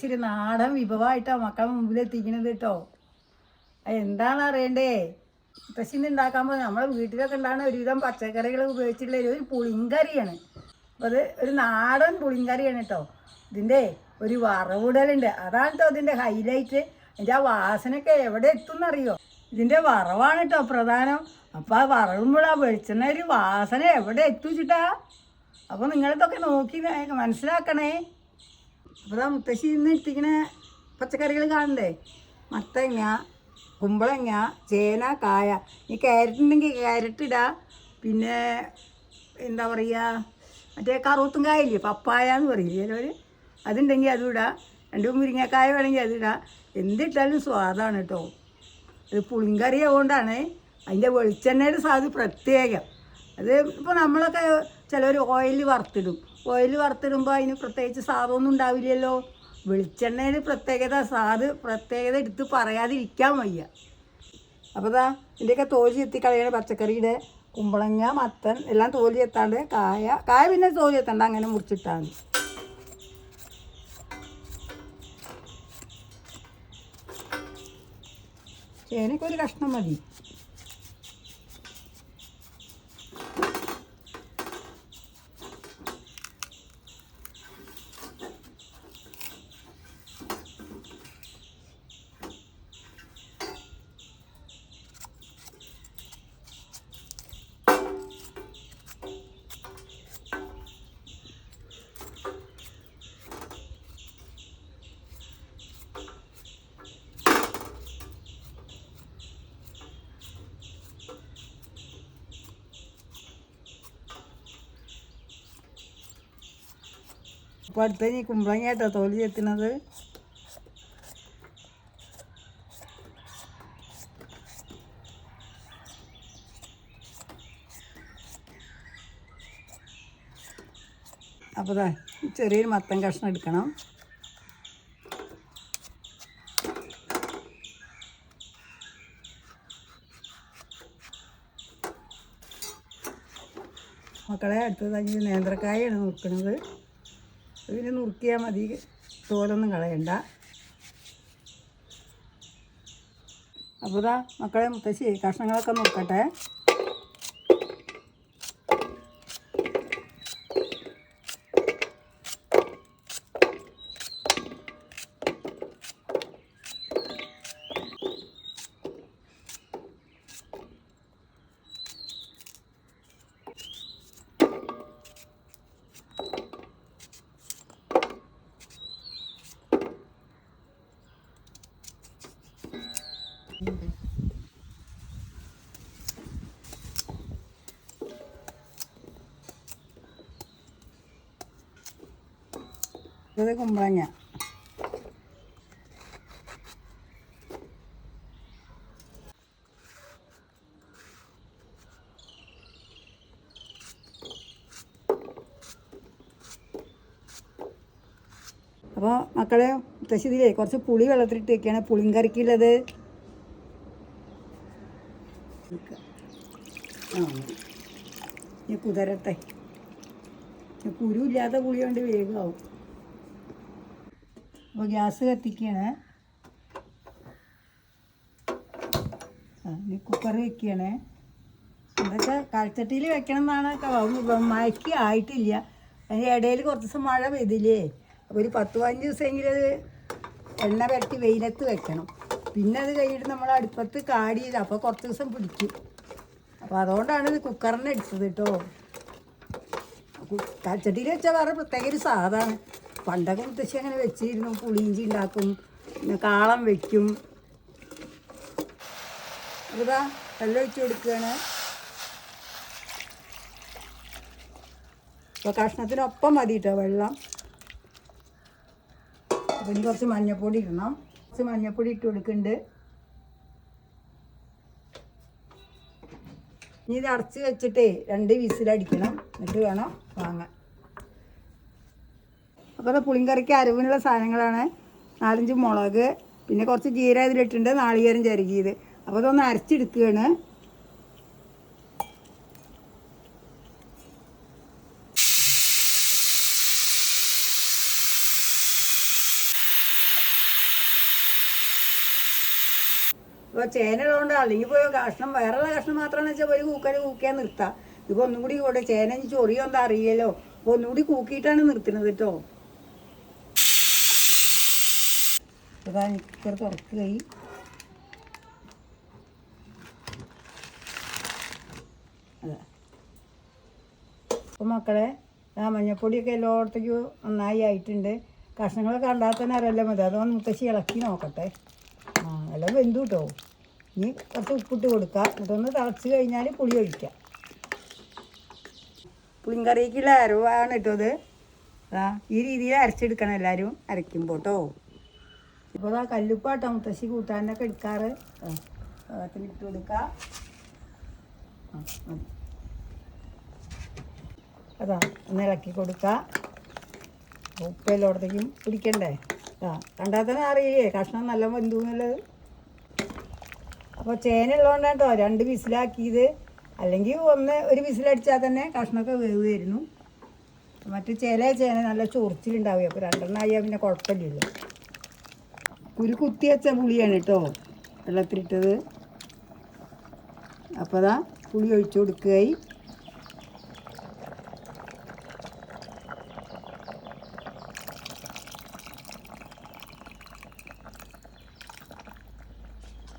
മുത്തശ്ശേരി നാടൻ വിഭവമായിട്ടോ മക്കളെ മുമ്പിൽ എത്തിക്കണത് കേട്ടോ എന്താണ് അറിയണ്ടേ? ഇന്ന് ഉണ്ടാക്കാൻ പോകുന്നത് നമ്മളെ വീട്ടിലൊക്കെ ഉണ്ടാകുന്ന ഒരുവിധം പച്ചക്കറികൾ ഉപയോഗിച്ചിട്ടുള്ള ഒരു പുളിങ്കറിയാണ്. അപ്പോൾ അത് ഒരു നാടൻ പുളിങ്കറിയാണ് കേട്ടോ. ഇതിന്റെ ഒരു വറവിടലുണ്ട്. അതാണ് കേട്ടോ ഇതിന്റെ ഹൈലൈറ്റ് അതിന്റെ ആ വാസനയൊക്കെ എവിടെ എത്തുമെന്നറിയോ ഇതിന്റെ വറവാണ് കേട്ടോ പ്രധാനം. അപ്പോൾ ആ വറവുമ്പോൾ ആ വെളിച്ചെണ്ണ ഒരു വാസന എവിടെ എത്തിച്ചിട്ടാ അപ്പോൾ നിങ്ങളിതൊക്കെ നോക്കി മനസ്സിലാക്കണേ. ദാ മുത്തശ്ശി ഇന്ന് ഇട്ടിക്കണ പച്ചക്കറികൾ കാണണ്ടേ? മത്തങ്ങ കുമ്പളങ്ങ ചേന കായ. ഈ ക്യാരറ്റ് ഉണ്ടെങ്കിൽ ക്യാരറ്റ് ഇടാ. പിന്നെ എന്താ പറയുക? മറ്റേ കറുത്തും കായില്ലേ പപ്പായ എന്ന് പറയില്ലേ ചിലവർ അതുണ്ടെങ്കിൽ അതും ഇടാം. രണ്ട് മുരിങ്ങക്കായ വേണമെങ്കിൽ അതിടാം എന്തിട്ടാലും സ്വാദാണ് കേട്ടോ. അത് പുളിങ്കറി ആയതുകൊണ്ടാണ് അതിന്റെ വെളിച്ചെണ്ണയുടെ സ്വാദ് പ്രത്യേകം. അത് ഇപ്പോൾ നമ്മളൊക്കെ ചിലർ ഓയിൽ വറുത്തിടും. ഓയിൽ വറുത്തിടുമ്പോൾ അതിന് പ്രത്യേകിച്ച് സാധമൊന്നും ഉണ്ടാവില്ലല്ലോ. വെളിച്ചെണ്ണയിൽ പ്രത്യേകത സാധ് പ്രത്യേകത എടുത്ത് പറയാതിരിക്കാൻ വയ്യ. അപ്പോൾ ഇതാ ഇതിന്റെയൊക്കെ തോലി എത്തി കളയണ പച്ചക്കറിയുടെ കുമ്പളങ്ങ മത്തൻ എല്ലാം തോലി എത്താണ്ട് കായ കായ പിന്നെ തോലി എത്തണ്ട അങ്ങനെ മുറിച്ചിട്ടാണ് മതി. ചേനയ്ക്ക് ഒരു കഷ്ണം മതി. അപ്പോൾ അടുത്ത ഈ കുമ്പളങ്ങ കേട്ടോ തോലി എത്തുന്നത് അപ്പോൾ ചെറിയൊരു മത്തൻ കഷ്ണം എടുക്കണം. മക്കളെ അടുത്തതായി നേന്ത്രക്കായാണ് നോക്കുന്നത് ഇതിന് നുറുക്കിയാൽ മതി. തോലൊന്നും കളയണ്ട. അപ്പോൾ ഇതാ മക്കളെ മുത്തശ്ശി കഷ്ണങ്ങളൊക്കെ നോക്കട്ടെ ഇത് കുമ്പളങ്ങ. അപ്പോൾ മക്കളെ മുത്തശ്ശി ഇതിലേ കുറച്ച് പുളി വെള്ളത്തിലിട്ട് വെക്കുകയാണ് പുളിങ്കറിക്കുള്ളത് ആ ഇനി കുതിരട്ടെ. കുരു ഇല്ലാത്ത പുളി കൊണ്ട് വേഗമാവും അപ്പോൾ ഗ്യാസ് കത്തിക്കുകയാണ് ഇനി കുക്കർ വെക്കുകയാണ് ഇതൊക്കെ കാൽച്ചട്ടിയിൽ വെക്കണം എന്നാണ് മഴക്കി ആയിട്ടില്ല. അതിന്റെ ഇടയിൽ കുറച്ച് ദിവസം മഴ പെയ്തില്ലേ? അപ്പോൾ ഒരു പത്ത് പതിനഞ്ച് ദിവസമെങ്കിലും അത് എണ്ണ പരട്ടി വെയിലത്ത് വെക്കണം. പിന്നെ അത് കഴിഞ്ഞിട്ട് നമ്മൾ അടുപ്പത്ത് കാടി ചെയ്ത് അപ്പോൾ കുറച്ച് ദിവസം പിടിക്കും. അപ്പോൾ അതുകൊണ്ടാണ് ഇത് കുക്കറിനെ എടുത്തത് കേട്ടോ. കാൽച്ചട്ടിയിൽ വെച്ചാൽ വേറെ പ്രത്യേക ഒരു സാധാണ് പണ്ടൊക്കെ മുത്തശ്ശി അങ്ങനെ വെച്ചിരുന്നു. പുളിയിഞ്ചി ഉണ്ടാക്കും. കാളം വെക്കും. അതാ വെള്ളം ഒഴിച്ച് കൊടുക്കുകയാണ്. അപ്പോൾ കഷ്ണത്തിനൊപ്പം മതി കേട്ടോ വെള്ളം. അപ്പം ഇനി കുറച്ച് മഞ്ഞൾപ്പൊടി ഇടണം. കുറച്ച് മഞ്ഞൾപ്പൊടി ഇട്ട് കൊടുക്കുന്നുണ്ട്. ഇനി ഇത് അടച്ച് വെച്ചിട്ടേ രണ്ട് വിസിലടിക്കണം. എന്നിട്ട് വേണം വാങ്ങാൻ. അപ്പോൾ അത് പുളിങ്കറിക്ക് അരവിനുള്ള സാധനങ്ങളാണ്. നാലഞ്ച് മുളക് പിന്നെ കുറച്ച് ജീര ഇതിലിട്ടുണ്ട് നാളികേരം ചരുകിയത് അപ്പോൾ അതൊന്ന് അരച്ചെടുക്കുകയാണ്. ഇപ്പോൾ ചേനയുള്ളതുകൊണ്ട് അല്ലെങ്കിൽ പോയ കഷ്ണം വേറെയുള്ള കഷ്ണം മാത്രമാണെന്ന് വെച്ചാൽ ഒരു കൂക്കാൻ കൂക്കിയാൽ നിർത്താം. ഇപ്പോൾ ഒന്നും കൂടി കൂടെ ചേന ചൊറിയൊന്നും അറിയില്ലല്ലോ. അപ്പോൾ ഒന്നുകൂടി കൂക്കിയിട്ടാണ് നിർത്തുന്നത് കേട്ടോ. ഇതാ കുക്കർ തുറക്കുകയും. അതെ. അപ്പോൾ മക്കളെ ആ മഞ്ഞപ്പൊടിയൊക്കെ എല്ലായിടത്തേക്കും നന്നായി ആയിട്ടുണ്ട്. കഷ്ണങ്ങളൊക്കെ കണ്ടാൽ തന്നെ അറിയാലോ മതി. അതൊന്ന് മുത്തശ്ശി ഇളക്കി നോക്കട്ടെ. ആ എല്ലാം വെന്തു കേട്ടോ. ഇനി കുറച്ച് ഉപ്പിട്ട് കൊടുക്കുക എന്നിട്ടൊന്ന് തിളച്ച് കഴിഞ്ഞാൽ പുളി ഒഴിക്കാം. പുളിങ്കറിക്കുള്ള അരവാണ് കേട്ടോ ഇത്. ആ ഈ രീതിയിൽ അരച്ചെടുക്കണം എല്ലാവരും. അരയ്ക്കുമ്പോൾ കേട്ടോ. ഇപ്പോൾ ആ കല്ലുപ്പാട്ടോ മുത്തശ്ശി കൂട്ടാനൊക്കെ എടുക്കാറ്. ഇട്ട് കൊടുക്കുക അതാ ഒന്ന് ഇളക്കി കൊടുക്കുക ഉപ്പെല്ലോടത്തേക്കും പിടിക്കണ്ടേ? ആ കണ്ടാൽ തന്നെ അറിയേ കഷ്ണം നല്ല വെന്തുന്നുള്ളത് അപ്പോൾ ചേന ഉള്ളതുകൊണ്ട് കേട്ടോ രണ്ട് വിസിലാക്കിയത്. അല്ലെങ്കിൽ ഒന്ന് ഒരു വിസിലടിച്ചാൽ തന്നെ കഷ്ണമൊക്കെ വേവുമായിരുന്നു മറ്റു ചില ചേന നല്ല ചൊറിച്ചിലുണ്ടാവുക അപ്പോൾ രണ്ടെണ്ണമായാൽ പിന്നെ കുഴപ്പമില്ലല്ലോ. കുരു കുത്തി വെച്ച പുളിയാണ് കേട്ടോ വെള്ളത്തിലിട്ടത്. അപ്പോൾ അതാ പുളി ഒഴിച്ചു കൊടുക്കുകയായി.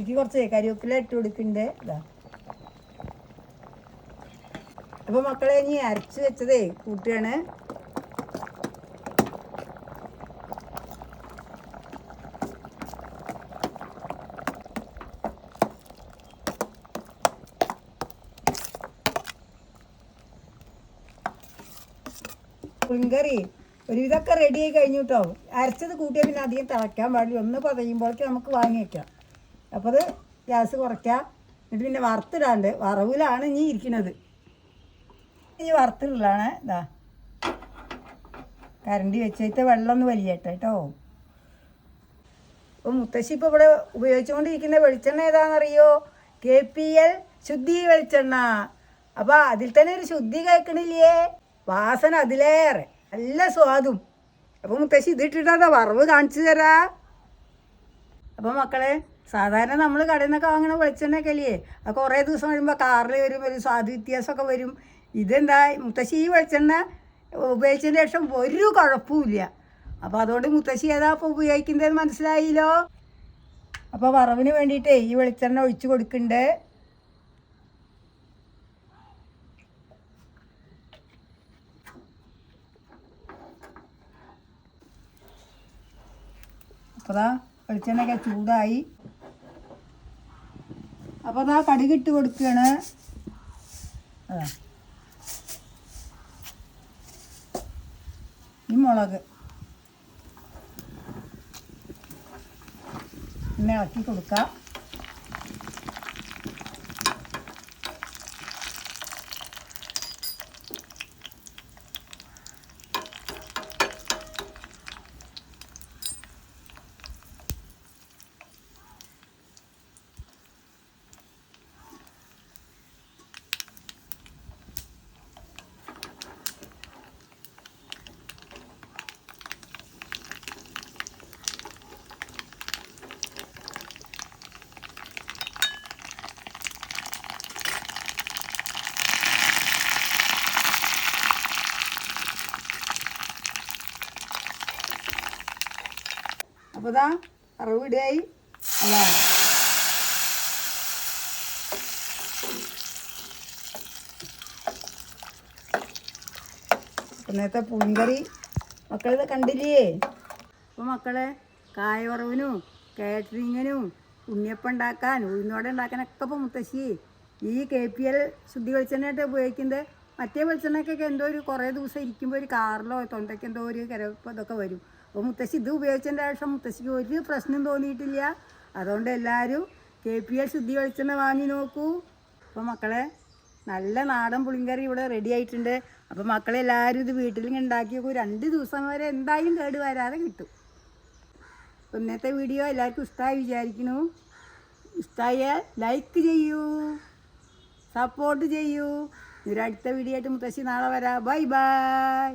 ഇത് കുറച്ച് കരിവേപ്പില ഇട്ട് കൊടുക്കുന്നുണ്ട് ഇതാ അപ്പോൾ മക്കളെ ഇനി അരച്ച് വെച്ചതേ കൂട്ടുകയാണ്. പുളിങ്കറി. ഒരു ഇതൊക്കെ റെഡി ആയി കഴിഞ്ഞു കേട്ടോ അരച്ചത് കൂട്ടിയാൽ പിന്നെ അധികം തിളയ്ക്കാൻ പാടില്ല. ഒന്ന് പതയുമ്പോഴേക്ക് നമുക്ക് വാങ്ങി വയ്ക്കാം അപ്പോൾ അത് ഗ്യാസ് കുറയ്ക്കാം. എന്നിട്ട് പിന്നെ വറുത്തിടാണ്ട്. വറവിലാണ് ഇനി ഇരിക്കുന്നത്. ഇനി വറുത്തിടലാണ് ഇതാ കരണ്ടി വെച്ചിട്ട് വെള്ളം ഒന്ന് വലിയട്ടെ കേട്ടോ അപ്പോൾ മുത്തശ്ശി ഇപ്പോൾ ഇവിടെ ഉപയോഗിച്ചുകൊണ്ടിരിക്കുന്ന വെളിച്ചെണ്ണ ഏതാണെന്നറിയോ? കെ പി എൽ ശുദ്ധി വെളിച്ചെണ്ണ. അപ്പോൾ അതിൽ തന്നെ ഒരു ശുദ്ധി കേൾക്കണില്ലേ? വാസന അതിലേറെ. നല്ല സ്വാദും. അപ്പോൾ മുത്തശ്ശി ഇതിട്ടിട്ടാ വറവ് കാണിച്ചു തരാ? അപ്പോൾ മക്കളെ സാധാരണ നമ്മൾ കടയിൽ നിന്നൊക്കെ വാങ്ങണ വെളിച്ചെണ്ണയൊക്കെ അല്ലേ? അത് കുറേ ദിവസം കഴിയുമ്പോൾ കാറിൽ വരും ഒരു സ്വാദ് വ്യത്യാസമൊക്കെ വരും. ഇതെന്താ മുത്തശ്ശി ഈ വെളിച്ചെണ്ണ ഉപയോഗിച്ചതിന് ശേഷം ഒരു കുഴപ്പമില്ല അപ്പോൾ അതുകൊണ്ട് മുത്തശ്ശി ഏതാ അപ്പോൾ ഉപയോഗിക്കുന്നതെന്ന് മനസ്സിലായില്ലോ? അപ്പോൾ വറവിന് വേണ്ടിയിട്ടേ ഈ വെളിച്ചെണ്ണ ഒഴിച്ച് കൊടുക്കുന്നുണ്ട് അപ്പോൾ വെളിച്ചെണ്ണയൊക്കെ ചൂടായി. അപ്പോൾ അതാ കടുകിട്ട് കൊടുക്കുകയാണ് ഈ മുളക്. പിന്നെ ഇളക്കി കൊടുക്കാം. അപ്പോൾ ഇതാ അറുപടിയായി. അതാണ്. ഇന്നത്തെ പുളിങ്കറി മക്കളിത് കണ്ടില്ലേ? അപ്പോൾ മക്കളെ കായവറവിനും കാറ്ററിങ്ങിനും ഉണ്ണിയപ്പം ഉണ്ടാക്കാൻ ഉഴുന്നോടെ ഉണ്ടാക്കാനൊക്കെ ഇപ്പോൾ മുത്തശ്ശി ഈ കെ പി എൽ ശുദ്ധി വെളിച്ചെണ്ണയായിട്ട് ഉപയോഗിക്കുന്നത്. മറ്റേ വെളിച്ചെണ്ണയ്ക്കൊക്കെ എന്തോ ഒരു കുറേ ദിവസം ഇരിക്കുമ്പോൾ ഒരു കാറിലോ തൊണ്ടയ്ക്ക് എന്തോ ഒരു കിരപ്പ് ഇതൊക്കെ വരും. അപ്പോൾ മുത്തശ്ശി ഇത് ഉപയോഗിച്ചതിന്റെ ശേഷം മുത്തശ്ശിക്ക് ഒരു പ്രശ്നം തോന്നിയിട്ടില്ല. അതുകൊണ്ട് എല്ലാവരും കെ പി എൽ ശുദ്ധി വെളിച്ചെണ്ണ വാങ്ങി നോക്കൂ. അപ്പോൾ മക്കളെ നല്ല നാടൻ പുളിങ്കറി ഇവിടെ റെഡി ആയിട്ടുണ്ട്. അപ്പോൾ മക്കളെ എല്ലാവരും ഇത് വീട്ടിൽ ഉണ്ടാക്കി നോക്കൂ. രണ്ട് ദിവസം വരെ എന്തായാലും കേട് വരാതെ കിട്ടും. ഇന്നത്തെ വീഡിയോ എല്ലാവർക്കും ഇഷ്ടമായി വിചാരിക്കുന്നു. ഇഷ്ടമായാൽ ലൈക്ക് ചെയ്യൂ. സപ്പോർട്ട് ചെയ്യൂ. ഒരു അടുത്ത വീഡിയോ ആയിട്ട് മുത്തശ്ശി നാളെ വരാം. Bye bye